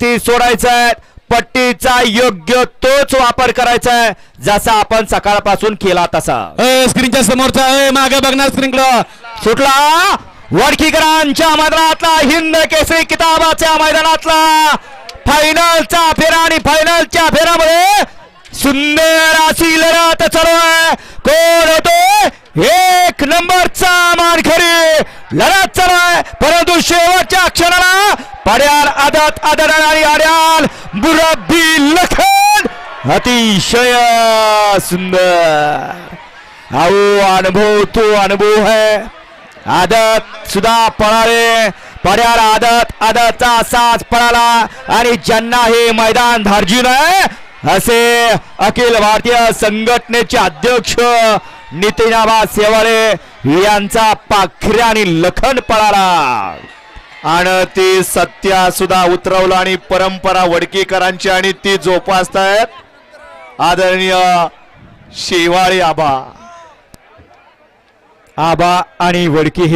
ती सोडायचंय. पट्टीचा योग्य तोच वापर करायचा आहे जसा आपण सकाळपासून केला तसा. स्क्रीनच्या समोरचा मागे बघणार स्क्रीनकडं सुटला? वडकीकरांच्या मैदानातला हिंद केसरी किताबाच्या मैदानातला. फायनलचा फेरा आणि फायनलच्या फेऱ्यामध्ये सुंदर अशी लढत चालू आहे कोण होतो? एक नंबरचा मानखरी लढत चालू आहे आदत आदत आड्याल मुरब्बी लखन. अतिशय सुंदर. आओ अनुभव तो अनुभव है. आदत सुद्धा पळाले पड्याला आदत आदतचा असाच पळाला आणि ज्यांना हे मैदान धार्जिन आहे असे अखिल भारतीय संघटनेचे अध्यक्ष नितीनाबा सेवाळे यांचा पाखऱ्या आणि लखन पळाला आणि ती सत्या सुद्धा उतरवलं आणि परंपरा वडकीकरांची आणि ती जोपासतायत. आदरणीय शेवाळी आबा. आबा आणि वडकी हे